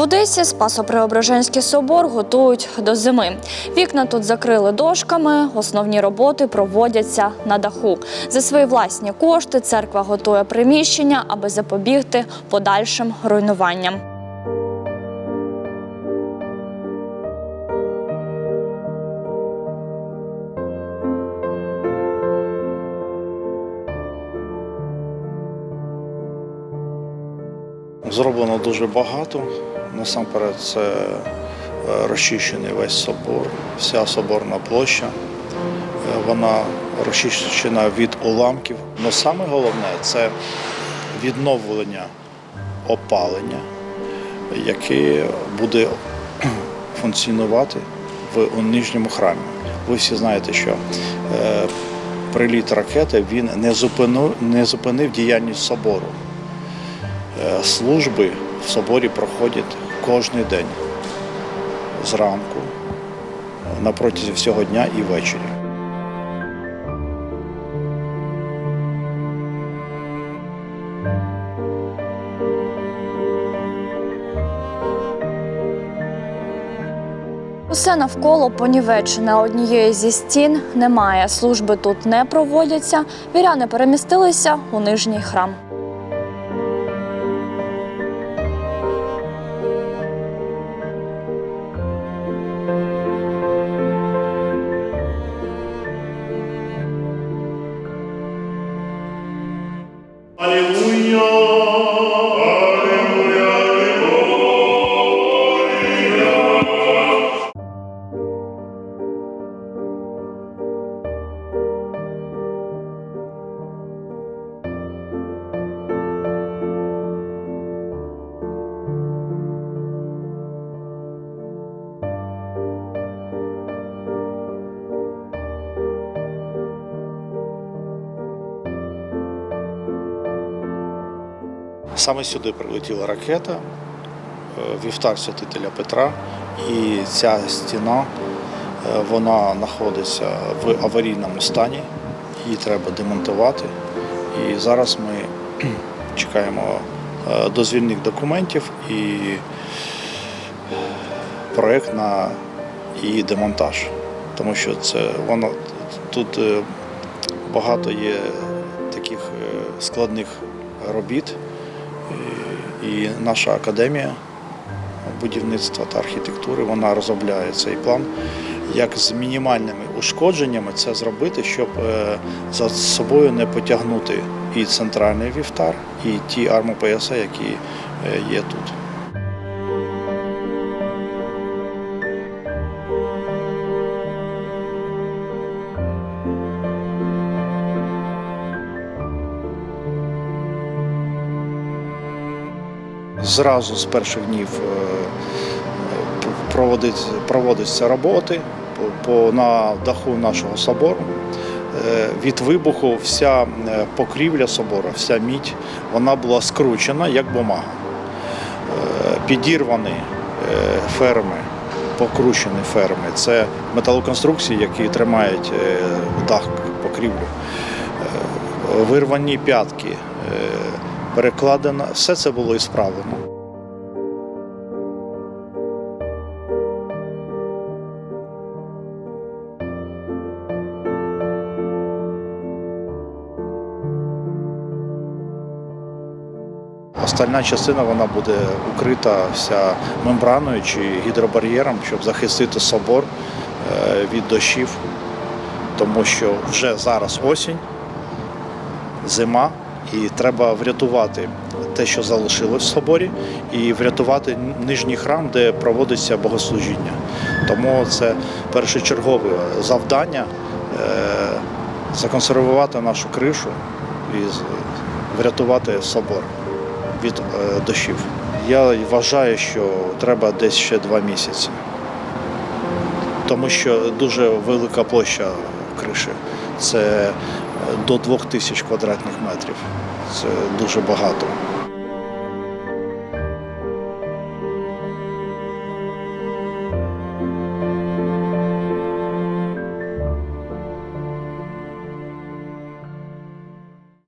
Одесі Спасо-Преображенський собор готують до зими. Вікна тут закрили дошками, основні роботи проводяться на даху. За свої власні кошти церква готує приміщення, аби запобігти подальшим руйнуванням. Зроблено дуже багато. Насамперед, це е, розчищений весь собор, вся соборна площа. Е, Вона розчищена від уламків. Але саме головне це відновлення опалення, яке буде функціонувати в нижньому храмі. Ви всі знаєте, що е, приліт ракети він не зупинив, не зупинив діяльність собору. Е, Служби в соборі проходять кожен день зранку, е, на протязі всього дня і ввечері. Усе навколо понівечене. Однієї зі стін немає. Служби тут не проводяться. Віряни перемістилися у нижній храм. Саме сюди прилетіла ракета, е, вівтар святителя Петра, і ця стіна е, вона знаходиться в аварійному стані, її треба демонтувати. І зараз ми чекаємо е, дозвільних документів і проєкт на її демонтаж. Тому що це воно тут багато є таких складних робіт. І наша академія будівництва та архітектури вона розробляє цей план, як з мінімальними ушкодженнями це зробити, щоб е, за собою не потягнути і центральний вівтар, і ті армопояси, які е, є тут. Зразу з перших днів е, проводить, проводяться роботи по, на даху нашого собору. Е, Від вибуху вся е, покрівля собору, вся мідь, вона була скручена як бумага. Підірвані ферми, покручені ферми. Це металоконструкції, які тримають дах покрівлю. Вирвані п'ятки, перекладено, все це було ісправлено. Остальна частина вона буде укрита вся мембраною чи гідробар'єром, щоб захистити собор е, від дощів, тому що вже зараз осінь, зима, і треба врятувати те, що залишилось в соборі, і врятувати нижній храм, де проводиться богослужіння. Тому це першочергове завдання е, законсервувати нашу кришу і врятувати собор від е, дощів. Я вважаю, що треба десь ще два місяці, тому що дуже велика площа криші. Це до двох тисяч квадратних метрів. Це дуже багато.